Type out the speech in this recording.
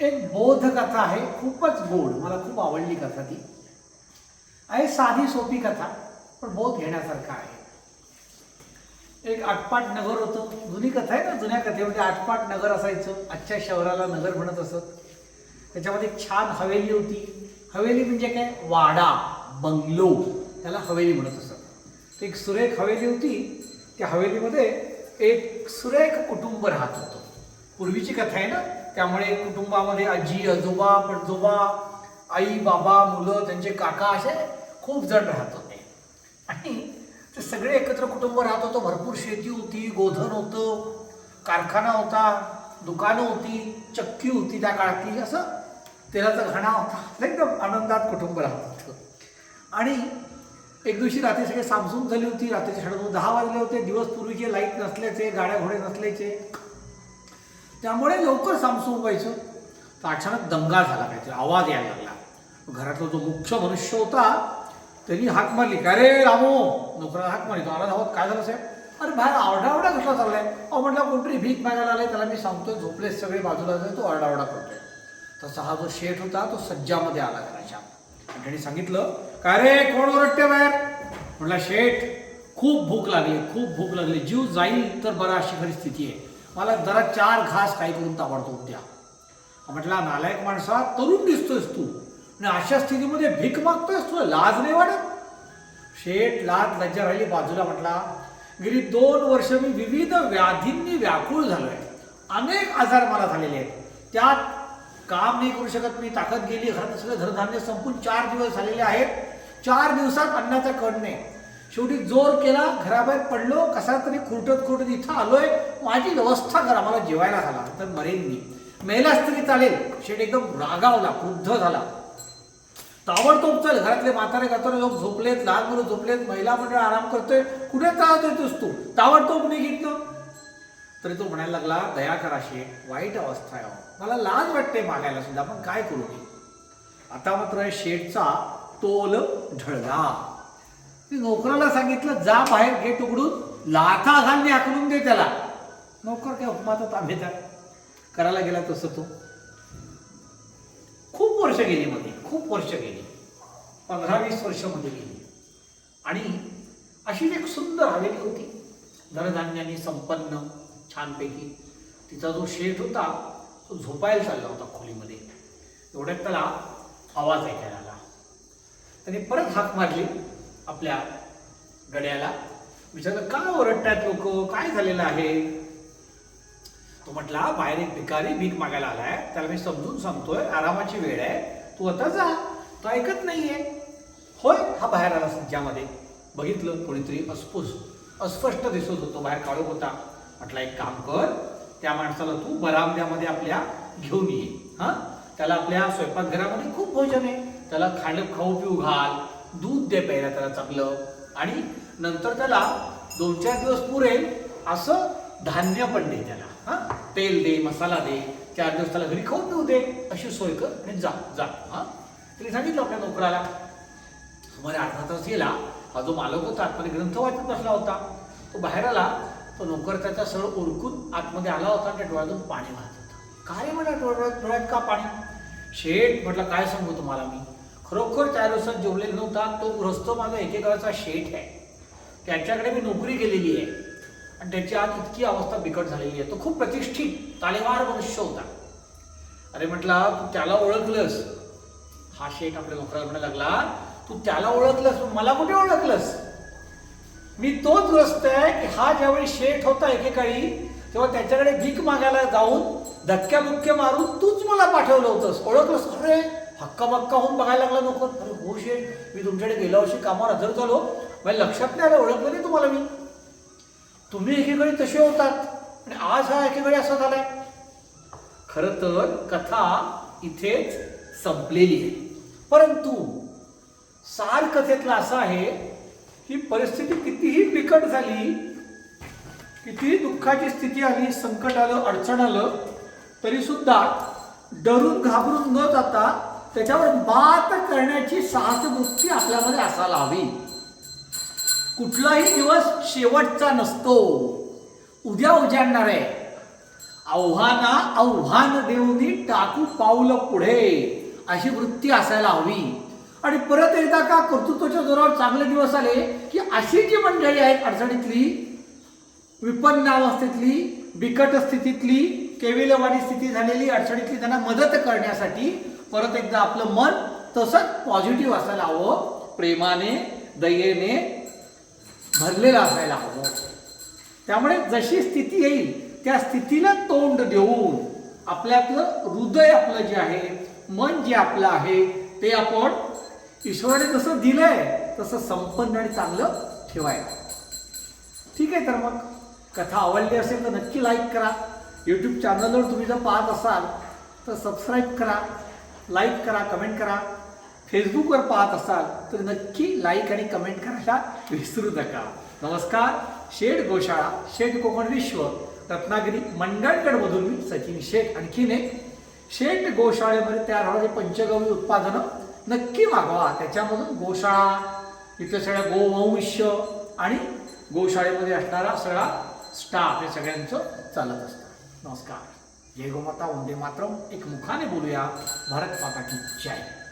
एक बोध कथा आहे खूपच गोड मला खूप आवडली कथा ती. आहे साधी सोपी कथा पण बोध घेण्यासारखा आहे. एक आटपाट नगर होतं. जुनी कथा आहे ना जुन्या कथेमध्ये आटपाट नगर असायचं. आजच्या शहराला नगर म्हणत असत. त्याच्यामध्ये एक छान हवेली होती. हवेली म्हणजे काय? वाडा बंगलो त्याला हवेली म्हणत असत. एक सुरेख हवेली होती. त्या हवेलीमध्ये एक सुरेख कुटुंब राहत होतं. पूर्वीची कथा आहे ना त्यामुळे कुटुंबामध्ये आजी आजोबा पणजोबा आई बाबा मुलं त्यांचे काका असे खूप जण राहत होते. आणि ते सगळे एकत्र कुटुंब राहत होतं. भरपूर शेती होती गोधन होतं कारखाना होता दुकानं होती चक्की होती त्या काळातली. असं तेलाचा घाणा होता. एकदम आनंदात कुटुंब राहत होतं. आणि एक दिवशी रात्री सगळे सामसूम झाली होती. रात्रीचे शाळेत दहा वाजले होते. दिवस पूर्वीचे लाइट नसल्याचे गाड्या घोडे नसल्याचे. त्यामुळे लवकर सामसूम व्हायचं. तर अचानक दंगा झाला काहीतरी आवाज यायला लागला. घरातला जो मुख्य मनुष्य होता त्यांनी हाक मारली. का रे रामो? नोकराला हाक मारली. तो आला धावत काय झालं साहेब? अरे बाहेर आरडाओरडा कसला चाललाय? अहो म्हटलं कोणतरी भीक मागायला आलाय त्याला मी सांगतोय झोपले सगळे बाजूला जाय तो आरडाओरडा करतोय. तसा हा जो शेठ होता तो सज्जामध्ये आला घराच्या. आणि त्यांनी सांगितलं का रे कोण ओरडते बाहेर? म्हटलं शेठ खूप भूक लागली खूप भूक लागली. जीव जाईल तर बरा अशी खरी स्थिती आहे. मला जरा चार घास काही करून ताबडतोब द्या. म्हटला नालायक माणसा तरुण दिसतोयस तू. आणि अशा स्थितीमध्ये भीक मागतोयस तुला लाज नाही वाटत? शेठ लाज लज्जा राहिली बाजूला म्हटला गेली दोन वर्ष मी विविध व्याधींनी व्याकुळ झालोय. अनेक आजार मला झालेले आहेत. त्यात काम नाही करू शकत मी ताकद गेली घरात सगळं धनधान्य संपून चार दिवस झालेले आहेत. चार दिवसात अन्नाचा कण नाही. शेवटी जोर केला घराबाहेर पडलो कसा तरी खुरटत खुरटत इथं आलोय. माझी व्यवस्था करा मला जेवायला झाला तर मरेन मी. मेलाच तरी चालेल शेवटी एकदम रागावला क्रुद्ध झाला. ताबडतोब चल घरातले म्हातारे कातारे लोक झोपलेत लहान मुलं झोपलेत महिला मंडळ आराम करतोय. कुठे त्रास देतोस तू? ताबडतोब निघितलं तरी तो म्हणायला लागला दया करा शेठ वाईट अवस्था आहे हो. मला लाज वाटते मागायला सुद्धा पण काय करू मी? आता मात्र शेठचा तोल ढळला. मी नोकराला सांगितलं जा बाहेर गेट उघडून लाथा धान्य आखलून दे त्याला. नोकर काय उपमाचा ताबेदार करायला गेला तसं तो. खूप वर्ष गेली मध्ये खूप वर्ष गेली. पंधरा वीस वर्षामध्ये गेली. आणि अशीच एक सुंदर हवेली होती. धनधान्याने संपन्न छानपैकी. तिचा जो शेठ होता तो झोपायला चालला होता खोलीमध्ये. एवढ्यात त्याला आवाज ऐकायला आला. त्याने परत हाक मारली. आपल्या गड्याला. विचारलं का ओरडतायत लोक? काय झालेलं आहे? तो म्हटला बाहेर एक भिकारी भीक मागायला आलाय. त्याला मी समजून सांगतोय. आरामाची वेळ आहे. तू आता जा. तो ऐकत नाहीये. होय हा बाहेर आला सज्जामध्ये. बघितलं कोणीतरी अस्फुस अस्पष्ट दिसत होतो. बाहेर काळोख होता. म्हटला एक काम कर. त्या माणसाला तू बरामद्यामध्ये आपल्या घेऊन ये. हा? त्याला आपल्या स्वयंपाकघरामध्ये खूप भोजन आहे. त्याला खाणं खाऊ पिऊ घाल. दूध दे प्यायला त्याला चांगलं. आणि नंतर त्याला दोन चार दिवस पुरेल असं धान्य पण दे त्याला. हां? तेल दे मसाला दे चार दिवस त्याला घरी खाऊन पिऊ दे अशी सोय कर आणि जा जा. हां? तिने सांगितलं आपल्या नोकराला. सुमारे अर्धा तास गेला हा जो मालक होता आतमध्ये ग्रंथ वाचत बसला होता. तो बाहेर आला तो नोकर त्याचा सरळ ओरकून आतमध्ये आला होता आणि त्या डोळ्यातून पाणी वाहत होतं. काय म्हणा डोळ्यात डोळ्यात का पाणी? शेठ म्हटलं काय सांगू तुम्हाला मी? खरोखर चार दिवसात जेवलेला नव्हता. तो ग्रस्त माझा एकेकाळचा शेठ आहे. त्याच्याकडे मी नोकरी केलेली आहे. आणि त्याची आज इतकी अवस्था बिकट झालेली आहे. तो खूप प्रतिष्ठित तालेवार मनुष्य होता. अरे म्हटला तू त्याला ओळखलंस. हा शेठ आपल्या नोकराला म्हणायला लागला तू त्याला ओळखलंस? मला कुठे ओळखलंस? मी तोच ग्रस्त आहे की हा ज्यावेळी शेठ होता एकेकाळी तेव्हा त्याच्याकडे भीक मागायला जाऊन धक्क्याबुक्क्या मारून तूच मला पाठवलं होतंस. ओळखलंस अरे हक्काबक्का होऊन बघायला लागला नको. अरे हो शेठ मी तुमच्याकडे गेल्या वर्षी कामावर हजर झालो. माझ्या लक्षात नाही आलं ओळखलं नाही तुम्हाला मी. तुम्ही एकीकडे तसे होतात आणि आज हा एकीकडे असा झालाय. खर तर कथा इथेच संपलेली आहे. परंतु सार कथेतला असा आहे की परिस्थिती कितीही बिकट झाली कितीही दुःखाची स्थिती आली संकट आलं अडचण आलं तरी सुद्धा डरून घाबरून न जाता त्याच्यावर मात करण्याची साहसवृत्ती आपल्यामध्ये असायला हवी. कुठलाही दिवस शेवटचा नसतो. उद्या उजाडणार आहे. आव्हाना आव्हान देऊनी टाकू पाऊल पुढे अशी वृत्ती असायला हवी. आणि परत एकदा का कर्तृत्वाच्या जोरावर चांगले दिवस आले की अशी जी मंडळी आहेत अडचणीतली विपन्नावस्थेतली बिकट स्थितीतली केविलवाणी स्थिती झालेली अडचणीतली त्यांना मदत करण्यासाठी परत एकदा आपलं मन तसंच पॉझिटिव्ह असायला हवं. प्रेमाने दयेने भरलेलं असायला हवं. त्यामुळे जशी स्थिती येईल त्या स्थितीला तोंड देऊन आपल्यातलं हृदय आपलं जे आहे मन जे आपलं आहे ते आपण ईश्वराने जसं दिलंय तसं संपन्न आणि चांगलं ठेवायला. ठीक आहे तर मग. कथा आवडली असेल तर नक्की लाईक करा. यूट्यूब चॅनलवर तुम्ही जर पाहत असाल तर सबस्क्राईब करा. लाईक करा कमेंट करा. फेसबुकवर पाहत असाल तर नक्की लाईक आणि कमेंट करायला विसरू नका. नमस्कार शेड गोशाळा शेड कोकण विश्व रत्नागिरी मंडळगडमधून मी सचिन शेठ. आणखीन एक शेठ गोशाळेमध्ये तयार होणारे पंचगवी उत्पादनं नक्की मागवा. त्याच्यामधून गोशाळा इथं सगळ्या गोवंश आणि गोशाळेमध्ये असणारा सगळा स्टाफ हे सगळ्यांचं चालत असतं. नमस्कार. जय गोमाता वंदे मातरम एक मुखाने बोलूया भारत माता की जय।